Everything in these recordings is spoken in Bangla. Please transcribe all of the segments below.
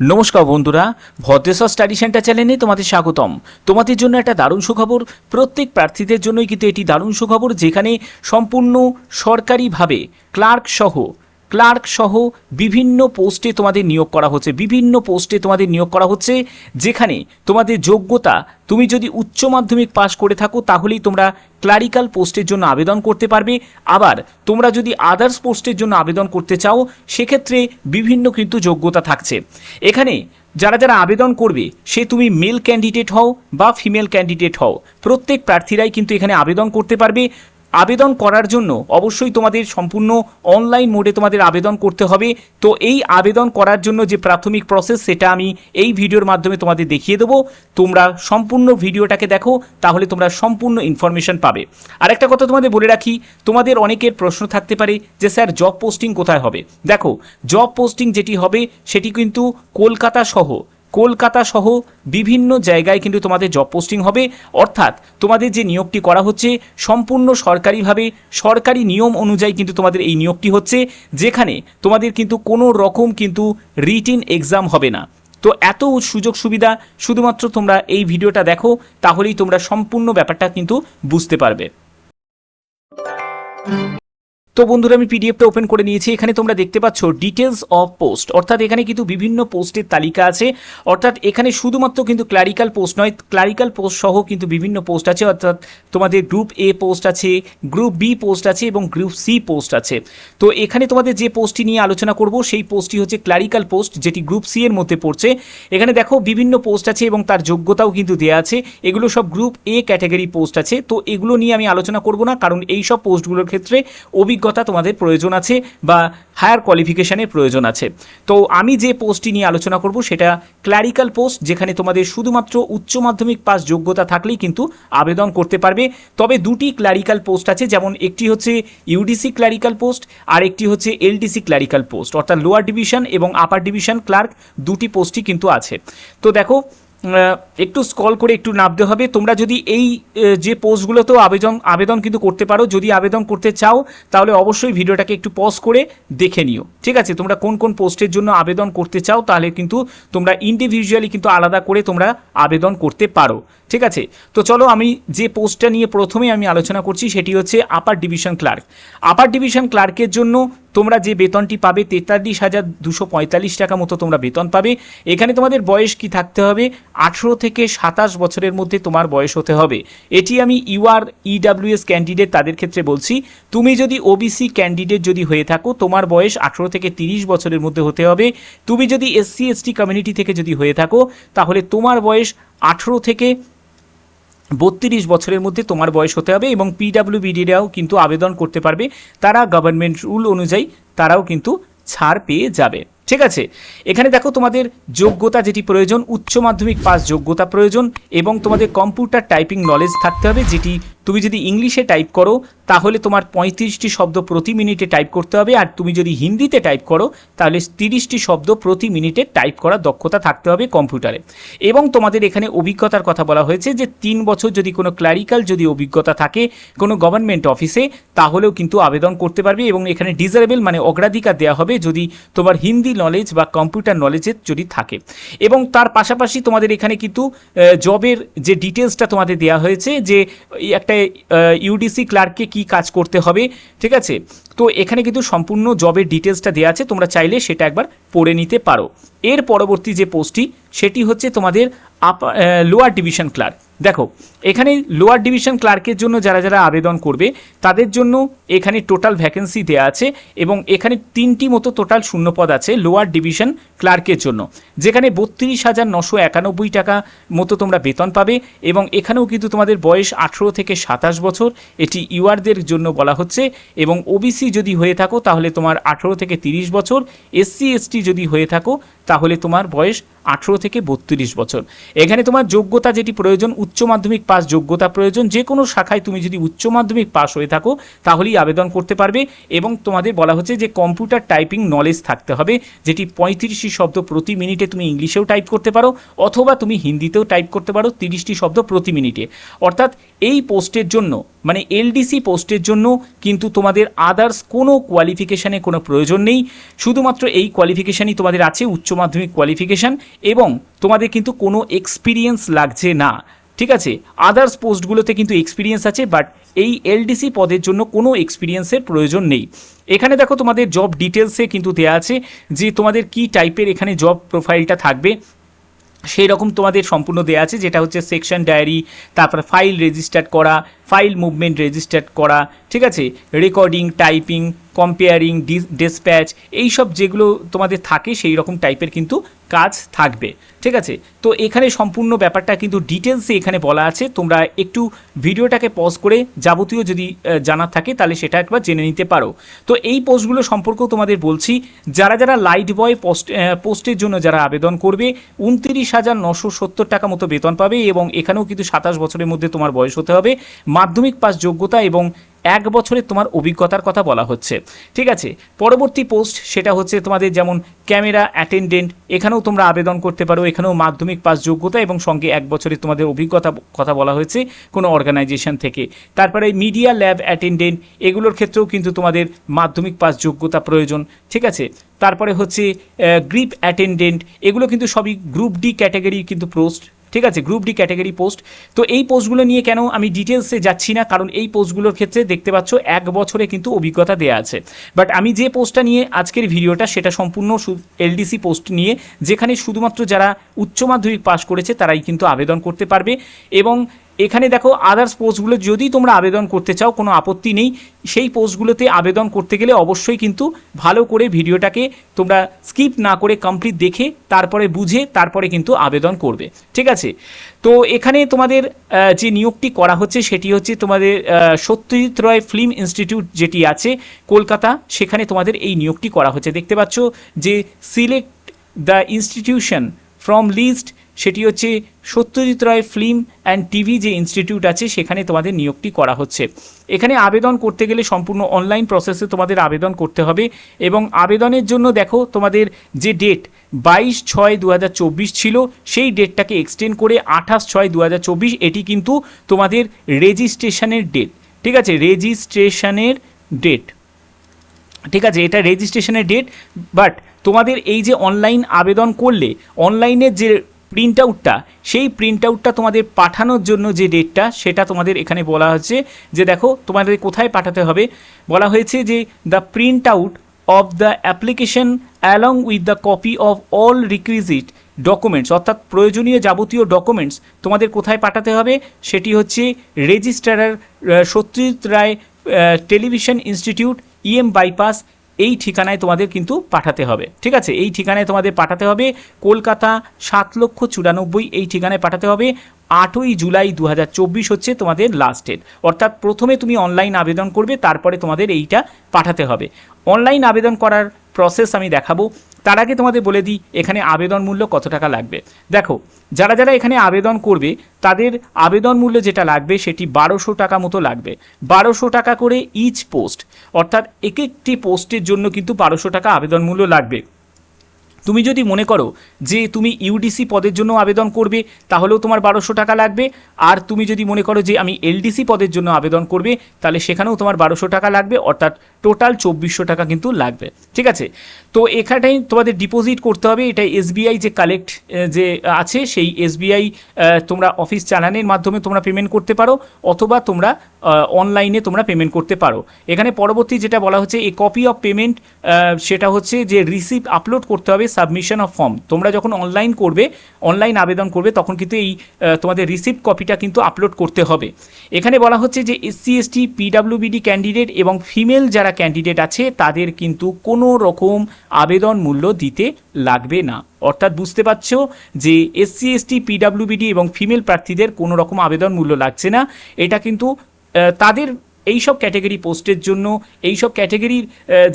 নমস্কার বন্ধুরা, ভদ্রেশ্বর স্টাডি সেন্টার চ্যানেলে তোমাদের স্বাগতম। তোমাদের জন্য একটা দারুণ সুখবর, প্রত্যেক প্রার্থীদের জন্যই কিন্তু এটি দারুণ সুখবর, যেখানে সম্পূর্ণ সরকারিভাবে ক্লার্ক সহ ক্লার্ক সহ বিভিন্ন পোস্টে তোমাদের নিয়োগ করা হচ্ছে, বিভিন্ন পোস্টে তোমাদের নিয়োগ করা হচ্ছে, যেখানে তোমাদের যোগ্যতা তুমি যদি উচ্চ মাধ্যমিক পাশ করে থাকো তাহলেই তোমরা ক্লারিক্যাল পোস্টের জন্য আবেদন করতে পারবে। আবার তোমরা যদি আদার্স পোস্টের জন্য আবেদন করতে চাও, সেক্ষেত্রে বিভিন্ন কিন্তু যোগ্যতা থাকছে। এখানে যারা যারা আবেদন করবে, সে তুমি মেল ক্যান্ডিডেট হও বা ফিমেল ক্যান্ডিডেট হও। প্রত্যেক প্রার্থীরাই কিন্তু এখানে আবেদন করতে পারবে। আবেদন করার জন্য অবশ্যই তোমাদের সম্পূর্ণ অনলাইন মোডে তোমাদের আবেদন করতে হবে। তো এই আবেদন করার জন্য যে প্রাথমিক প্রসেস সেটা আমি এই ভিডিওর মাধ্যমে তোমাদের দেখিয়ে দেবো। তোমরা সম্পূর্ণ ভিডিওটাকে দেখো, তাহলে তোমরা সম্পূর্ণ ইনফরমেশন পাবে। আর একটা কথা তোমাদের বলে রাখি, তোমাদের অনেকের প্রশ্ন থাকতে পারে যে, স্যার জব পোস্টিং কোথায় হবে? দেখো জব পোস্টিং যেটি হবে, সেটি কিন্তু কলকাতা সহ কলকাতা সহ বিভিন্ন জায়গায় কিন্তু তোমাদের জব পোস্টিং হবে। অর্থাৎ তোমাদের যে নিয়োগটি করা হচ্ছে, সম্পূর্ণ সরকারিভাবে, সরকারি নিয়ম অনুযায়ী কিন্তু তোমাদের এই নিয়োগটি হচ্ছে, যেখানে তোমাদের কিন্তু কোনো রকম কিন্তু রিটিন এক্সাম হবে না। তো এত সুযোগ সুবিধা শুধুমাত্র তোমরা এই ভিডিওটা দেখো, তাহলেই তোমরা সম্পূর্ণ ব্যাপারটা কিন্তু বুঝতে পারবে। তো বন্ধুরা, আমি পিডিএফটা ওপেন করে নিয়েছি। এখানে তোমরা দেখতে পাচ্ছ ডিটেলস অফ পোস্ট অর্থাৎ এখানে কিন্তু বিভিন্ন পোস্টের তালিকা আছে। অর্থাৎ এখানে শুধুমাত্র কিন্তু ক্লারিক্যাল পোস্ট নয় ক্লারিক্যাল পোস্ট সহ কিন্তু বিভিন্ন পোস্ট আছে। অর্থাৎ তোমাদের গ্রুপ এ পোস্ট আছে গ্রুপ বি পোস্ট আছে এবং গ্রুপ সি পোস্ট আছে। তো এখানে তোমাদের যে পোস্টটি নিয়ে আলোচনা করব, সেই পোস্টটি হচ্ছে ক্লারিক্যাল পোস্ট যেটি গ্রুপ সি এর মধ্যে পড়ছে। এখানে দেখো বিভিন্ন পোস্ট আছে এবং তার যোগ্যতাও কিন্তু দেওয়া আছে। এগুলো সব গ্রুপ এ ক্যাটাগরি পোস্ট আছে। তো এগুলো নিয়ে আমি আলোচনা করব না, কারণ এই সব পোস্টগুলোর ক্ষেত্রে অভিজ্ঞতা তোমাদের প্রয়োজন আছে বা হায়ার কোয়ালিফিকেশনের প্রয়োজন আছে। তো আমি যে পোস্টটি নিয়ে আলোচনা করব সেটা ক্লারিক্যাল পোস্ট যেখানে তোমাদের শুধুমাত্র উচ্চ মাধ্যমিক পাস যোগ্যতা থাকলেই কিন্তু আবেদন করতে পারবে। তবে দুটি ক্লারিক্যাল পোস্ট আছে, যেমন একটি হচ্ছে ইউডিসি ক্লারিক্যাল পোস্ট আর একটি হচ্ছে এলডিসি ক্লারিক্যাল পোস্ট অর্থাৎ লোয়ার ডিভিশন এবং আপার ডিভিশন ক্লার্ক দুটি পোস্টই কিন্তু আছে। তো দেখো একটু স্কল করে একটু নামতে হবে। তোমরা যদি এই যে পোস্টগুলোতেও আবেদন আবেদন কিন্তু করতে পারো, যদি আবেদন করতে চাও, তাহলে অবশ্যই ভিডিওটাকে একটু পজ করে দেখে নিও। ঠিক আছে? তোমরা কোন কোন পোস্টের জন্য আবেদন করতে চাও, তাহলে কিন্তু তোমরা ইন্ডিভিজুয়ালি কিন্তু আলাদা করে তোমরা আবেদন করতে পারো। ঠিক আছে? তো চলো আমি যে পোস্টটা নিয়ে প্রথমে আমি আলোচনা করছি সেটি হচ্ছে upper division clerk. Upper division ক্লার্কের জন্য তোমরা যে বেতনটি পাবে তেতাল্লিশ হাজার দুশো পঁয়তাল্লিশ টাকা মতো তোমরা বেতন পাবে। এখানে তোমাদের বয়স কি থাকতে হবে? আঠেরো থেকে সাতাশ বছরের মধ্যে তোমার বয়স হতে হবে। এটি আমি ইউআর ইডাব্লিউএস ক্যান্ডিডেট তাদের ক্ষেত্রে বলছি, তুমি যদি ওবিসি ক্যান্ডিডেট যদি হয়ে থাকো, তোমার বয়স আঠেরো থেকে তিরিশ বছরের মধ্যে হতে হবে। তুমি যদি এসসি, এসটি কমিউনিটি থেকে যদি হয়ে থাকো, তাহলে তোমার বয়স আঠেরো থেকে বত্রিশ বছরের মধ্যে তোমার বয়স হতে হবে এবং পিডাব্লিউবিডিরাও কিন্তু আবেদন করতে পারবে। তারা গভর্নমেন্ট রুল অনুযায়ী তারাও কিন্তু ছাড় পেয়ে যাবে। ঠিক আছে? এখানে দেখো তোমাদের যোগ্যতা যেটি প্রয়োজন, উচ্চ মাধ্যমিক পাস যোগ্যতা প্রয়োজন এবং তোমাদের কম্পিউটার টাইপিং নলেজ থাকতে হবে যেটি তুমি যদি ইংলিশে টাইপ করো, তাহলে তোমার পঁয়ত্রিশটি শব্দ প্রতি মিনিটে টাইপ করতে হবে, আর তুমি যদি হিন্দিতে টাইপ করো, তাহলে তিরিশটি শব্দ প্রতি মিনিটে টাইপ করার দক্ষতা থাকতে হবে কম্পিউটারে। এবং তোমাদের এখানে অভিজ্ঞতার কথা বলা হয়েছে যে, তিন বছর যদি কোনো ক্লারিক্যাল যদি অভিজ্ঞতা থাকে কোনো গভর্নমেন্ট অফিসে, তাহলেও কিন্তু আবেদন করতে পারবে এবং এখানে ডিজারেবল মানে অগ্রাধিকার দেওয়া হবে যদি তোমার হিন্দি নলেজ বা কম্পিউটার নলেজের যদি থাকে। এবং তার পাশাপাশি তোমাদের এখানে কিন্তু জবের যে ডিটেলসটা তোমাদের দেওয়া হয়েছে যে একটা ইউডিসি ক্লার্ককে কি কাজ করতে হবে, ঠিক আছে? তো এখানে কিন্তু সম্পূর্ণ জবের ডিটেলসটা দেওয়া আছে, তোমরা চাইলে সেটা একবার পড়ে নিতে পারো। এর পরবর্তী যে পোস্টটি সেটি হচ্ছে তোমাদের আপ লোয়ার ডিভিশন ক্লার্ক দেখো, এখানে লোয়ার ডিভিশন ক্লার্কের জন্য যারা যারা আবেদন করবে, তাদের জন্য এখানে টোটাল ভ্যাকেন্সি দেওয়া আছে এবং এখানে তিনটি মতো টোটাল শূন্যপদ আছে লোয়ার ডিভিশন ক্লার্কের জন্য। যেখানে বত্রিশ হাজার নশো একানব্বই টাকা মতো তোমরা বেতন পাবে এবং এখানেও কিন্তু তোমাদের বয়স আঠেরো থেকে সাতাশ বছর। এটি ইউআরদের জন্য বলা হচ্ছে এবং ওবিসি যদি হয়ে থাকো তাহলে তোমার আঠেরো থেকে তিরিশ বছর। এসসি এসটি যদি হয়ে থাকো তাহলে তোমার বয়স আঠেরো থেকে বত্রিশ বছর। এখানে তোমার যোগ্যতা যেটি প্রয়োজন, উচ্চ মাধ্যমিক পাস যোগ্যতা প্রয়োজন, যে কোনো শাখায় তুমি যদি উচ্চ মাধ্যমিক পাস হয়ে থাকো, তাহলেই আবেদন করতে পারবে এবং তোমাদের বলা হচ্ছে যে কম্পিউটার টাইপিং নলেজ থাকতে হবে, যেটি পঁয়ত্রিশটি শব্দ প্রতি মিনিটে তুমি ইংলিশেও টাইপ করতে পারো অথবা তুমি হিন্দিতেও টাইপ করতে পারো তিরিশটি শব্দ প্রতি মিনিটে। অর্থাৎ এই পোস্টের জন্য মানে এলডিসি পোস্টের জন্য কিন্তু তোমাদের আদার্স কোনো কোয়ালিফিকেশানে কোনো প্রয়োজন নেই। শুধুমাত্র এই কোয়ালিফিকেশানই তোমাদের আছে উচ্চ মাধ্যমিক কোয়ালিফিকেশান এবং তোমাদের কিন্তু কোনো এক্সপিরিয়েন্স লাগছে না, ঠিক আছে? আদার্স পোস্টগুলোতে কিন্তু এক্সপিরিয়েন্স আছে বাট এই এলডিসি পদের জন্য কোনো এক্সপিরিয়েন্সের প্রয়োজন নেই। এখানে দেখো তোমাদের জব ডিটেলসে কিন্তু দেওয়া আছে যে তোমাদের কি টাইপের এখানে জব প্রোফাইলটা থাকবে। সেই রকম তোমাদের সম্পূর্ণ দেওয়া আছে, যেটা হচ্ছে সেকশন ডায়েরি তারপর ফাইল রেজিস্টার করা ফাইল মুভমেন্ট রেজিস্টার করা, ঠিক আছে? রেকর্ডিং টাইপিং কম্পেয়ারিং ডিসপ্যাচ এই সব যেগুলো তোমাদের থাকে সেই রকম টাইপের কিন্তু কাজ থাকবে। ঠিক আছে? তো এখানে সম্পূর্ণ ব্যাপারটা কিন্তু ডিটেলসে এখানে বলা আছে। তোমরা একটু ভিডিওটাকে পজ করে যাবতীয় যদি জানার থাকে তাহলে সেটা একবার জেনে নিতে পারো। তো এই পোস্টগুলো সম্পর্কেও তোমাদের বলছি, যারা যারা লাইট বয় পোস্ট পোস্টের জন্য যারা আবেদন করবে, উনত্রিশ হাজার নশো সত্তর টাকা মতো বেতন পাবে এবং এখানেও কিন্তু সাতাশ বছরের মধ্যে তোমার বয়স হতে হবে। মাধ্যমিক পাস যোগ্যতা এবং এক বছরে তোমার অভিজ্ঞতার কথা বলা হচ্ছে। ঠিক আছে? পরবর্তী পোস্ট সেটা হচ্ছে তোমাদের যেমন ক্যামেরা অ্যাটেন্ডেন্ট এখানেও তোমরা আবেদন করতে পারো, এখানেও মাধ্যমিক পাস যোগ্যতা এবং সঙ্গে এক বছরে তোমাদের অভিজ্ঞতা কথা বলা হয়েছে কোনো অর্গানাইজেশন থেকে। তারপরে মিডিয়া ল্যাব অ্যাটেন্ডেন্ট এগুলোর ক্ষেত্রেও কিন্তু তোমাদের মাধ্যমিক পাস যোগ্যতা প্রয়োজন। ঠিক আছে? তারপরে হচ্ছে গ্রিপ অ্যাটেন্ডেন্ট এগুলো কিন্তু সবই গ্রুপ ডি ক্যাটাগরি কিন্তু পোস্ট ঠিক আছে গ্রুপ ডি ক্যাটাগরি পোস্ট তো এই পোস্টগুলো নিয়ে কেন আমি ডিটেলসে যাচ্ছি না? কারণ এই পোস্টগুলোর ক্ষেত্রে দেখতে পাচ্ছ এক বছরে কিন্তু অভিজ্ঞতা দেওয়া আছে। বাট আমি যে পোস্টটা নিয়ে আজকের ভিডিওটা, সেটা সম্পূর্ণ এলডিসি পোস্ট নিয়ে, যেখানে শুধুমাত্র যারা উচ্চ মাধ্যমিক পাশ করেছে, তারাই কিন্তু আবেদন করতে পারবে। এবং এখানে দেখো আদার্স পোস্টগুলো যদি তোমরা আবেদন করতে চাও, কোনো আপত্তি নেই। সেই পোস্টগুলোতে আবেদন করতে গেলে অবশ্যই কিন্তু ভালো করে ভিডিওটাকে তোমরা স্কিপ না করে কমপ্লিট দেখে, তারপরে বুঝে, তারপরে কিন্তু আবেদন করবে। ঠিক আছে? তো এখানে তোমাদের যে নিয়োগটি করা হচ্ছে, সেটি হচ্ছে তোমাদের সত্যজিৎ রয় ফিল্ম ইনস্টিটিউট যেটি আছে কলকাতা, সেখানে তোমাদের এই নিয়োগটি করা হচ্ছে। দেখতে পাচ্ছ যে select the institution from list সেটি হচ্ছে Satyajit Ray film and TV যে ইনস্টিটিউট আছে, সেখানে তোমাদের নিয়োগটি করা হচ্ছে। এখানে আবেদন করতে গেলে সম্পূর্ণ অনলাইন প্রসেসে তোমাদের আবেদন করতে হবে এবং আবেদনের জন্য দেখো তোমাদের যে ডেট বাইশ ছয় দু ছিল, সেই ডেটটাকে এক্সটেন্ড করে আঠাশ ছয় দু এটি কিন্তু তোমাদের রেজিস্ট্রেশনের ডেট ঠিক আছে? রেজিস্ট্রেশনের ডেট ঠিক আছে? এটা রেজিস্ট্রেশনের ডেট বাট তোমাদের এই যে অনলাইন আবেদন করলে অনলাইনের যে প্রিন্ট আউটটা সেই প্রিন্ট আউটটা তোমাদের পাঠানোর জন্য যে ডেটটা সেটা তোমাদের এখানে বলা হচ্ছে যে দেখো তোমাদের কোথায় পাঠাতে হবে। বলা হয়েছে যে the print out of the application along with the copy of all requisite documents অর্থাৎ প্রয়োজনীয় যাবতীয় ডকুমেন্টস তোমাদের কোথায় পাঠাতে হবে, সেটি হচ্ছে registrar Satyajit Ray television institute EM bypass এই ঠিকানায় তোমাদের কিন্তু পাঠাতে হবে। ঠিক আছে? এই ঠিকানায় তোমাদের পাঠাতে হবে কলকাতা সাত লক্ষ চুরানব্বই, এই ঠিকানায় পাঠাতে হবে আটই জুলাই দু হাজার চব্বিশ হচ্ছে তোমাদের লাস্ট ডেট অর্থাৎ প্রথমে তুমি অনলাইন আবেদন করবে, তারপরে তোমাদের এইটা পাঠাতে হবে। অনলাইন আবেদন করার প্রসেস আমি দেখাবো। তার আগে তোমাদের বলে দিই, এখানে আবেদন মূল্য কত টাকা লাগবে। দেখো, যারা যারা এখানে আবেদন করবে, তাদের আবেদন মূল্য যেটা লাগবে, সেটি বারোশো টাকা মতো লাগবে। বারোশো টাকা করে ইচ পোস্ট অর্থাৎ এক একটি পোস্টের জন্য কিন্তু বারোশো টাকা আবেদন মূল্য লাগবে। তুমি যদি মনে করো যে তুমি ইউডিসি পদের জন্য আবেদন করবে, তাহলেও তোমার বারোশো টাকা লাগবে। আর তুমি যদি মনে করো যে আমি এলডিসি পদের জন্য আবেদন করবে, তাহলে সেখানেও তোমার বারোশো টাকা লাগবে, অর্থাৎ টোটাল চব্বিশশো টাকা কিন্তু লাগবে। ঠিক আছে? তো এখানটাই তোমাদের ডিপোজিট করতে হবে, এটা এসবিআই যে কালেক্ট যে আছে, সেই এসবিআই তোমরা অফিস চালানের মাধ্যমে তোমরা পেমেন্ট করতে পারো, অথবা তোমরা অনলাইনে তোমরা পেমেন্ট করতে পারো। এখানে পরবর্তী যেটা বলা হচ্ছে এ কপি অফ পেমেন্ট সেটা হচ্ছে যে রিসিপ্ট আপলোড করতে হবে সাবমিশন অফ ফর্ম তোমরা যখন অনলাইন করবে অনলাইন আবেদন করবে, তখন কিন্তু এই তোমাদের রিসিপ্ট কপিটা কিন্তু আপলোড করতে হবে। এখানে বলা হচ্ছে যে এসসি এসটি পিডাব্লিউবিডি ক্যান্ডিডেট এবং ফিমেল যারা ক্যান্ডিডেট আছে, তাদের কিন্তু কোনো রকম আবেদন মূল্য দিতে লাগবে না। অর্থাৎ বুঝতে পারছ যে এসসি এসটি পিডাব্লিউবিডি এবং ফিমেল প্রার্থীদের কোনো রকম আবেদন মূল্য লাগছে না। এটা কিন্তু তাদের এই সব ক্যাটাগরি পোস্টের জন্য এই সব ক্যাটাগরির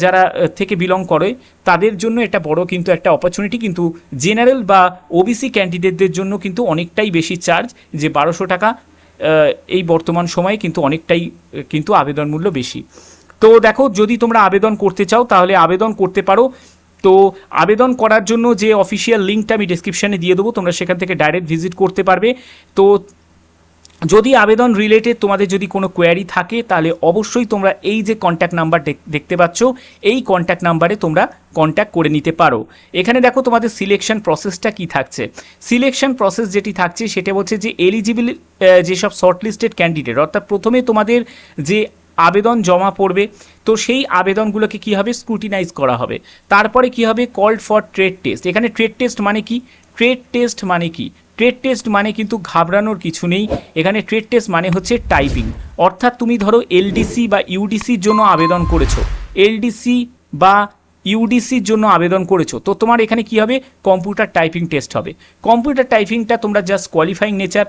যারা থেকে বিলং করে, তাদের জন্য এটা বড় কিন্তু একটা অপরচুনিটি কিন্তু জেনারেল বা ওবিসি ক্যান্ডিডেটদের জন্য কিন্তু অনেকটাই বেশি চার্জ যে বারোশো টাকা এই বর্তমান সময়ে কিন্তু অনেকটাই কিন্তু আবেদন মূল্য বেশি। তো দেখো, যদি তোমরা আবেদন করতে চাও, তাহলে আবেদন করতে পারো। তো আবেদন করার জন্য যে অফিসিয়াল লিঙ্কটা আমি ডিসক্রিপশানে দিয়ে দেবো, তোমরা সেখান থেকে ডাইরেক্ট ভিজিট করতে পারবে। তো যদি আবেদন রিলেটেড তোমাদের যদি কোনো কোয়ারি থাকে, তাহলে অবশ্যই তোমরা এই যে কন্ট্যাক্ট নাম্বার দেখতে পাচ্ছ, এই কন্ট্যাক্ট নাম্বারে তোমরা কন্ট্যাক্ট করে নিতে পারো। এখানে দেখো তোমাদের সিলেকশন প্রসেসটা কি থাকছে। সিলেকশন প্রসেস যেটি থাকছে, সেটা হচ্ছে যে এলিজিবল যেসব শর্টলিস্টেড ক্যান্ডিডেট অর্থাৎ প্রথমে তোমাদের যে আবেদন জমা পড়বে, তো সেই আবেদনগুলোকে কী হবে? স্ক্রুটিনাইজ করা হবে। তারপরে কি হবে? কল্ড ফর ট্রেড টেস্ট এখানে ট্রেড টেস্ট মানে কি? ট্রেড টেস্ট মানে কি? ট্রেড টেস্ট মানে কিন্তু ঘাবড়ানোর কিছু নেই। এখানে ট্রেড টেস্ট মানে হচ্ছে টাইপিং অর্থাৎ তুমি ধরো এলডিসি বা ইউডিসির জন্য আবেদন করেছ। এলডিসি বা ইউডিসির জন্য আবেদন করেছ। তো তোমার এখানে কি হবে? কম্পিউটার টাইপিং টেস্ট হবে। কম্পিউটার টাইপিংটা তোমরা জাস্ট কোয়ালিফাইং নেচার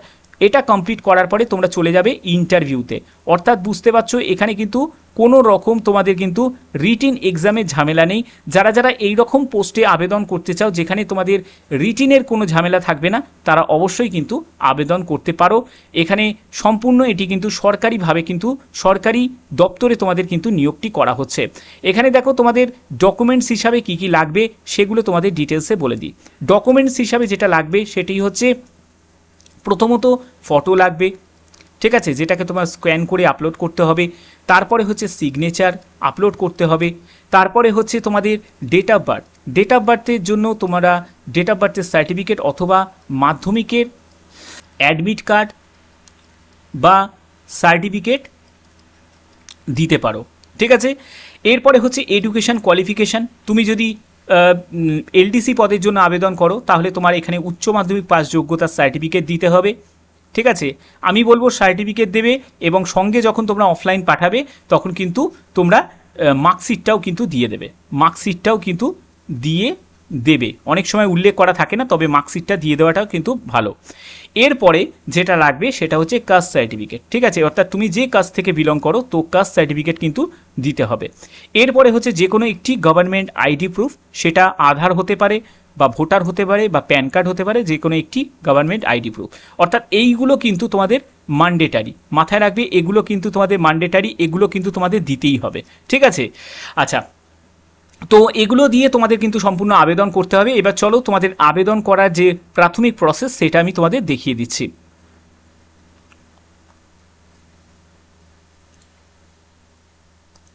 এটা কমপ্লিট করার পরে তোমরা চলে যাবে ইন্টারভিউতে অর্থাৎ বুঝতে পারছ, এখানে কিন্তু কোনো রকম তোমাদের কিন্তু রিটিন এক্সামের ঝামেলা নেই। যারা যারা এই রকম পোস্টে আবেদন করতে চাও, যেখানে তোমাদের রিটিনের কোনো ঝামেলা থাকবে না, তারা অবশ্যই কিন্তু আবেদন করতে পারো। এখানে সম্পূর্ণ এটি কিন্তু সরকারিভাবে কিন্তু সরকারি দপ্তরে তোমাদের কিন্তু নিয়োগটি করা হচ্ছে। এখানে দেখো তোমাদের ডকুমেন্টস হিসাবে কি কি লাগবে, সেগুলো তোমাদের ডিটেলসে বলে দিই। ডকুমেন্টস হিসাবে যেটা লাগবে, সেটি হচ্ছে প্রথমত ফটো লাগবে, ঠিক আছে? যেটাকে তোমার স্ক্যান করে আপলোড করতে হবে। তারপরে হচ্ছে সিগনেচার আপলোড করতে হবে। তারপরে হচ্ছে তোমাদের date of birth date of বার্থের জন্য তোমরা ডেট অফ বার্থের সার্টিফিকেট অথবা মাধ্যমিকের অ্যাডমিট কার্ড বা সার্টিফিকেট দিতে পারো, ঠিক আছে? এরপরে হচ্ছে এডুকেশন কোয়ালিফিকেশান তুমি যদি এলডিসি পদের জন্য আবেদন করো, তাহলে তোমার এখানে উচ্চ মাধ্যমিক পাস যোগ্যতার সার্টিফিকেট দিতে হবে, ঠিক আছে? আমি বলব সার্টিফিকেট দেবে এবং সঙ্গে যখন তোমরা অফলাইন পাঠাবে, তখন কিন্তু তোমরা মার্কশিটটাও কিন্তু দিয়ে দেবে। মার্কশিটটাও কিন্তু দিয়ে দেবে। অনেক সময় উল্লেখ করা থাকে না, তবে মার্কশিটটা দিয়ে দেওয়াটাও কিন্তু ভালো। এরপরে যেটা লাগবে সেটা হচ্ছে কাস্ট সার্টিফিকেট ঠিক আছে? অর্থাৎ তুমি যে কাস্ট থেকে বিলং করো, তো কাস্ট সার্টিফিকেট কিন্তু দিতে হবে। এরপরে হচ্ছে যে কোনো একটি গভর্নমেন্ট আইডি প্রুফ সেটা আধার হতে পারে বা ভোটার হতে পারে বা প্যান কার্ড হতে পারে, যে কোনো একটি গভর্নমেন্ট আইডি প্রুফ অর্থাৎ এইগুলো কিন্তু তোমাদের মান্ডেটারি মাথায় রাখবে, এগুলো কিন্তু তোমাদের মান্ডেটারি এগুলো কিন্তু তোমাদের দিতেই হবে। ঠিক আছে? আচ্ছা তো এগুলো দিয়ে তোমাদের কিন্তু সম্পূর্ণ আবেদন করতে হবে। এবার চলো তোমাদের আবেদন করার যে প্রাথমিক প্রসেস সেটা আমি তোমাদের দেখিয়ে দিচ্ছি।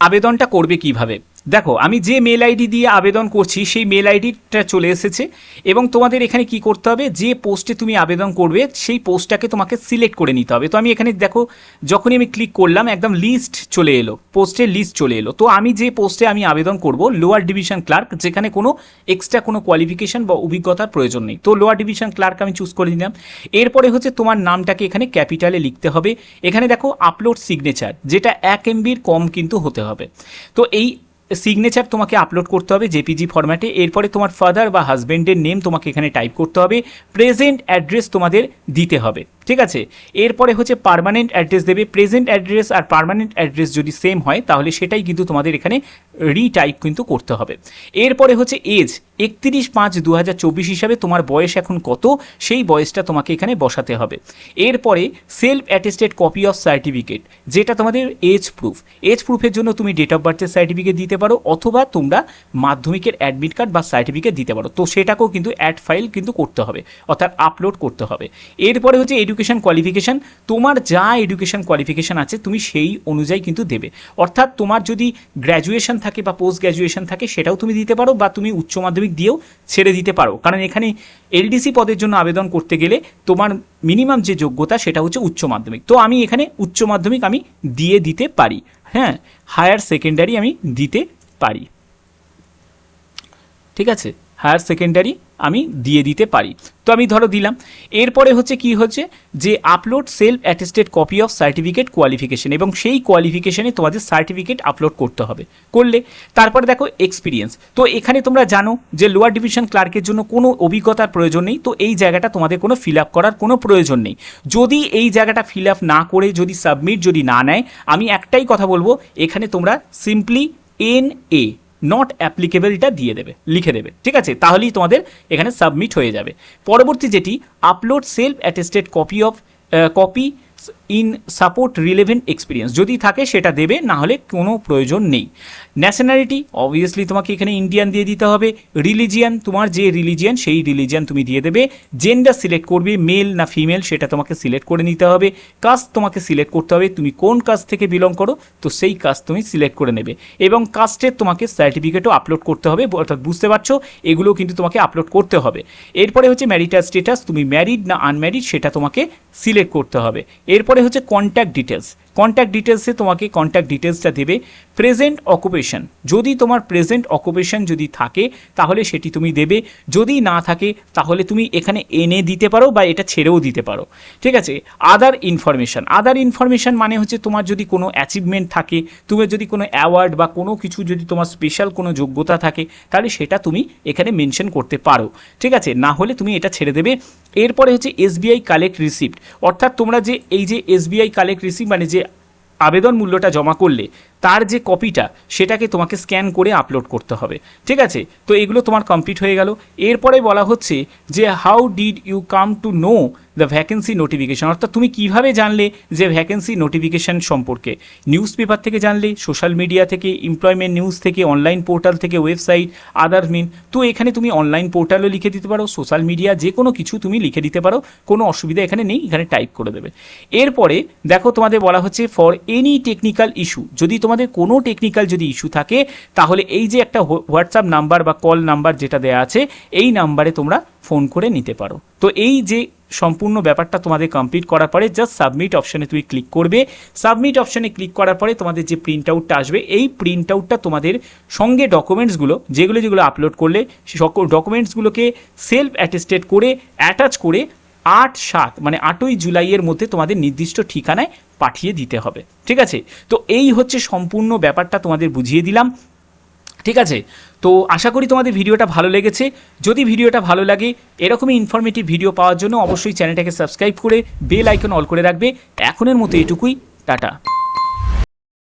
আবেদনটা করবে কীভাবে? দেখো, আমি যে মেল আইডি দিয়ে আবেদন করছি, সেই মেল আইডিটা চলে এসেছে এবং তোমাদের এখানে কি করতে হবে? যে পোস্টে তুমি আবেদন করবে, সেই পোস্টটাকে তোমাকে সিলেক্ট করে নিতে হবে। তো আমি এখানে দেখো, যখনই আমি ক্লিক করলাম, একদম লিস্ট চলে এলো পোস্টের লিস্ট চলে এলো। তো আমি যে পোস্টে আমি আবেদন করব লোয়ার ডিভিশন ক্লার্ক যেখানে কোনো এক্সট্রা কোনো কোয়ালিফিকেশন বা অভিজ্ঞতার প্রয়োজন নেই। তো লোয়ার ডিভিশন ক্লার্ক আমি চুজ করে নিলাম। এরপরে হচ্ছে তোমার নামটাকে এখানে ক্যাপিটালে লিখতে হবে। এখানে দেখো আপলোড সিগনেচার যেটা এক এমবির কম কিন্তু হতে হবে। তো এই সিগনেচার তোমাকে আপলোড করতে হবে জেপিজি ফরম্যাটে এরপরে তোমার ফাদার বা হাজব্যান্ডের নেম তোমাকে এখানে টাইপ করতে হবে। প্রেজেন্ট অ্যাড্রেস তোমাদের দিতে হবে। ঠিক আছে? এরপরে হচ্ছে পারমানেন্ট অ্যাড্রেস দেবে। প্রেজেন্ট অ্যাড্রেস আর পারমানেন্ট অ্যাড্রেস যদি সেম হয়, তাহলে সেটাই কিন্তু তোমাদের এখানে রিটাইপ কিন্তু করতে হবে। এরপরে হচ্ছে এজ একত্রিশ পাঁচ দু হিসাবে তোমার বয়স এখন কত? সেই বয়সটা তোমাকে এখানে বসাতে হবে। এরপরে self attested copy of certificate যেটা তোমাদের এজ প্রুফ এজ প্রুফের জন্য তুমি ডেট অফ বার্থের সার্টিফিকেট দিতে পারো, অথবা তোমরা মাধ্যমিকের অ্যাডমিট কার্ড বা সার্টিফিকেট দিতে পারো। তো সেটাকেও কিন্তু অ্যাড ফাইল কিন্তু করতে হবে, অর্থাৎ আপলোড করতে হবে। এরপরে হচ্ছে কোয়ালিফিকেশান তোমার যা এডুকেশন কোয়ালিফিকেশান আছে, তুমি সেই অনুযায়ী কিন্তু দেবে। অর্থাৎ তোমার যদি গ্র্যাজুয়েশন থাকে বা পোস্ট গ্র্যাজুয়েশন থাকে, সেটাও তুমি দিতে পারো বা তুমি উচ্চ মাধ্যমিক দিয়েও ছেড়ে দিতে পারো। কারণ এখানে এলডিসি পদের জন্য আবেদন করতে গেলে তোমার মিনিমাম যে যোগ্যতা, সেটা হচ্ছে উচ্চ মাধ্যমিক। তো আমি এখানে উচ্চ মাধ্যমিক আমি দিয়ে দিতে পারি। হ্যাঁ হায়ার সেকেন্ডারি আমি দিতে পারি। ঠিক আছে? হায়ার সেকেন্ডারি আমি দিয়ে দিতে পারি। তো আমি ধরো দিলাম। এরপরে হচ্ছে কি হচ্ছে যে upload self attested copy of certificate qualification এবং সেই কোয়ালিফিকেশনে তোমাদের সার্টিফিকেট আপলোড করতে হবে। করলে তারপরে দেখো এক্সপিরিয়েন্স তো এখানে তোমরা জানো যে লোয়ার ডিভিশন ক্লার্কের জন্য কোনো অভিজ্ঞতার প্রয়োজন নেই। তো এই জায়গাটা তোমাদের কোনো ফিল আপ করার কোনো প্রয়োজন নেই। যদি এই জায়গাটা ফিল আপ না করে, যদি সাবমিট যদি না নেয়, আমি একটাই কথা বলব, এখানে তোমরা সিম্পলি এন এ নট অ্যাপ্লিকেবলটা দিয়ে দেবে, লিখে দেবে। ঠিক আছে? তাহলেই তোমাদের এখানে সাবমিট হয়ে যাবে। পরবর্তী যেটি upload self attested copy of copy in support relevant experience. যদি থাকে, সেটা দেবে, না হলে কোনো প্রয়োজন নেই। ন্যাশনালিটি অবভিয়াসলি তোমাকে এখানে ইন্ডিয়ান দিয়ে দিতে হবে। রিলিজিয়ান তোমার যে রিলিজিয়ান সেই রিলিজিয়ান তুমি দিয়ে দেবে। জেন্ডার সিলেক্ট করবে মেল না ফিমেল সেটা তোমাকে সিলেক্ট করে নিতে হবে। কাস্ট তোমাকে সিলেক্ট করতে হবে। তুমি কোন কাস্ট থেকে বিলং করো, তো সেই কাস্ট তুমি সিলেক্ট করে নেবে। এবং কাস্টের তোমাকে সার্টিফিকেটও আপলোড করতে হবে, অর্থাৎ বুঝতে পারছ, এগুলো কিন্তু তোমাকে আপলোড করতে হবে। এরপরে হচ্ছে ম্যারিটাল স্টেটাস তুমি ম্যারিড না আনম্যারিড সেটা তোমাকে সিলেক্ট করতে হবে। এরপরে হচ্ছে কন্ট্যাক্ট ডিটেলস কন্ট্যাক্ট ডিটেলসে তোমাকে কন্ট্যাক্ট ডিটেলসটা দেবে। প্রেজেন্ট অকুপেশন যদি তোমার প্রেজেন্ট অকুপেশন যদি থাকে, তাহলে সেটি তুমি দেবে। যদি না থাকে, তাহলে তুমি এখানে এনে দিতে পারো বা এটা ছেড়েও দিতে পারো। ঠিক আছে? আদার ইনফরমেশন আদার ইনফরমেশন মানে হচ্ছে তোমার যদি কোনো অ্যাচিভমেন্ট থাকে, তুমি যদি কোনো অ্যাওয়ার্ড বা কোনো কিছু যদি তোমার স্পেশাল কোনো যোগ্যতা থাকে, তাহলে সেটা তুমি এখানে মেনশন করতে পারো। ঠিক আছে? না হলে তুমি এটা ছেড়ে দেবে। এরপরে হচ্ছে এসবিআই কালেক্ট রিসিপ্ট অর্থাৎ তোমরা যে এই যে এসবিআই কালেক্ট রিসিপ্ট মানে যে আবেদন মূল্যটা জমা করলে তার যে কপিটা সেটাকে তোমাকে স্ক্যান করে আপলোড করতে হবে। ঠিক আছে? তো এগুলো তোমার কমপ্লিট হয়ে গেল। এরপরে বলা হচ্ছে যে how did you come to know the vacancy notification অর্থাৎ তুমি কীভাবে জানলে যে ভ্যাকেন্সি নোটিফিকেশন সম্পর্কে? নিউজ পেপার থেকে জানলে সোশ্যাল মিডিয়া থেকে এমপ্লয়মেন্ট নিউজ থেকে অনলাইন পোর্টাল থেকে ওয়েবসাইট আদার মিন তো এখানে তুমি অনলাইন পোর্টালও লিখে দিতে পারো সোশ্যাল মিডিয়া যে কোনো কিছু তুমি লিখে দিতে পারো, কোনো অসুবিধা এখানে নেই, এখানে টাইপ করে দেবে। এরপরে দেখো তোমাদের বলা হচ্ছে ফর এনি টেকনিক্যাল ইস্যু যদি তোমাদের কোনো টেকনিক্যাল যদি ইস্যু থাকে, তাহলে এই যে একটা হোয়াটসঅ্যাপ নাম্বার বা কল নাম্বার যেটা দেওয়া আছে, এই নাম্বারে তোমরা ফোন করে নিতে পারো। তো এই যে সম্পূর্ণ ব্যাপারটা তোমাদের কমপ্লিট করার পরে জাস্ট সাবমিট অপশানে তুমি ক্লিক করবে। সাবমিট অপশানে ক্লিক করার পরে তোমাদের যে প্রিন্ট আউটটা আসবে, এই প্রিন্ট আউটটা তোমাদের সঙ্গে ডকুমেন্টসগুলো যেগুলো যেগুলো আপলোড করলে সকল ডকুমেন্টসগুলোকে সেলফ অ্যাটেস্টেড করে অ্যাটাচ করে আট সাত মানে আটই জুলাইয়ের মধ্যে তোমাদের নির্দিষ্ট ঠিকানায় পাঠিয়ে দিতে হবে। ঠিক আছে? তো এই হচ্ছে সম্পূর্ণ ব্যাপারটা তোমাদের বুঝিয়ে দিলাম। ঠিক আছে? তো আশা করি তোমাদের ভিডিওটা ভালো লেগেছে। যদি ভিডিওটা ভালো লাগে, এরকমই ইনফরমেটিভ ভিডিও পাওয়ার জন্য অবশ্যই চ্যানেলটাকে সাবস্ক্রাইব করে বেল আইকন অল করে রাখবে। এখনের মতো এটুকুই। টাটা।